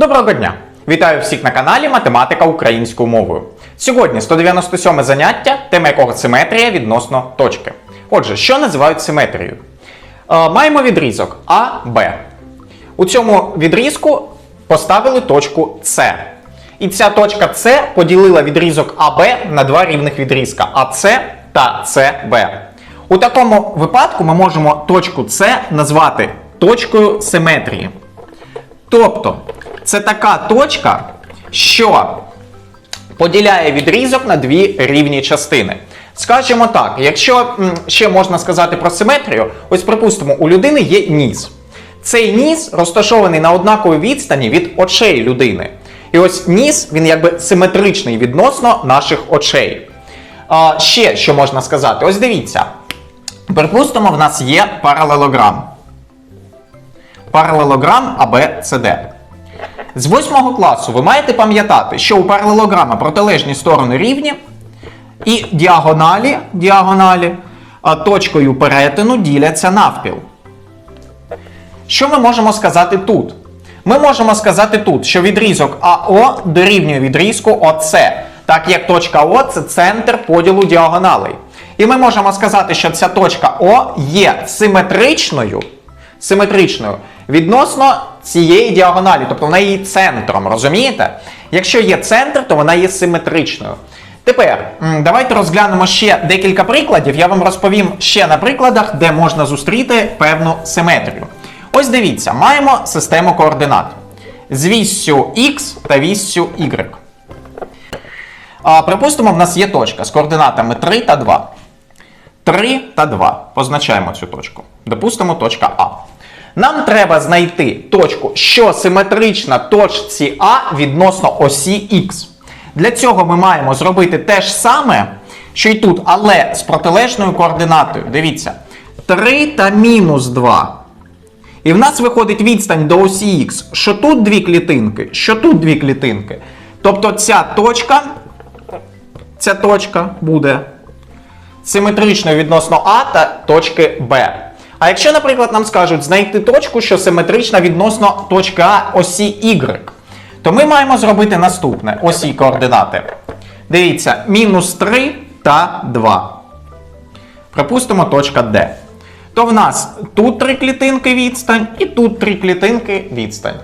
Доброго дня! Вітаю всіх на каналі Математика українською мовою. Сьогодні 197 заняття, тема якого симетрія відносно точки. Отже, що називають симетрією? Е, маємо відрізок А, Б. У цьому відрізку поставили точку С. І ця точка С поділила відрізок АБ на два рівних відрізка АС та СБ. У такому випадку ми можемо точку С назвати точкою симетрії. Тобто, це така точка, що поділяє відрізок на дві рівні частини. Скажімо так, якщо ще можна сказати про симетрію, ось припустимо, у людини є ніс. Цей ніс розташований на однаковій відстані від очей людини. І ось ніс, він якби симетричний відносно наших очей. А, ще що можна сказати? Ось дивіться. Припустимо, в нас є паралелограм. Паралелограм АБЦД. З 8 класу ви маєте пам'ятати, що у паралелограма протилежні сторони рівні, і діагоналі, діагоналі точкою перетину діляться навпіл. Що ми можемо сказати тут? Ми можемо сказати тут, що відрізок АО дорівнює відрізку ОС, так як точка О це центр поділу діагоналей. І ми можемо сказати, що ця точка О є симетричною, симетричною відносно цієї діагоналі, тобто вона є центром, розумієте? Якщо є центр, то вона є симетричною. Тепер давайте розглянемо ще декілька прикладів. Я вам розповім ще на прикладах, де можна зустріти певну симетрію. Ось дивіться, маємо систему координат з віссю x та віссю y. А, припустимо, в нас є точка з координатами 3 та 2. 3 та 2. Позначаємо цю точку. Допустимо, точка А. Нам треба знайти точку, що симетрична точці А відносно осі Х. Для цього ми маємо зробити те ж саме, що й тут, але з протилежною координатою. Дивіться. 3 та мінус 2. І в нас виходить відстань до осі Х, що тут дві клітинки, що тут дві клітинки. Тобто ця точка, ця точка буде симетричною відносно А та точки Б. А якщо, наприклад, нам скажуть знайти точку, що симетрична відносно точки А осі Y, то ми маємо зробити наступне осі координати. Дивіться, мінус 3 та 2. Припустимо, точка Д. То в нас тут три клітинки відстань і тут три клітинки відстань.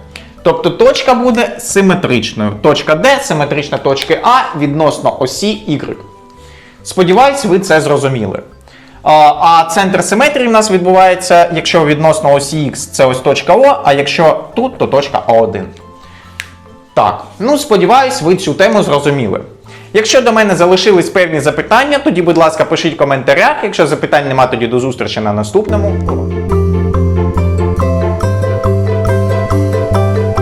Тобто точка буде симетричною. Точка D симетрична точки А відносно осі Y. Сподіваюсь, ви це зрозуміли. А, центр симетрії в нас відбувається, якщо відносно осі Х це ось точка О, а якщо тут, то точка А1. Так, ну сподіваюсь, ви цю тему зрозуміли. Якщо до мене залишились певні запитання, тоді, будь ласка, пишіть в коментарях. Якщо запитань нема, тоді до зустрічі на наступному.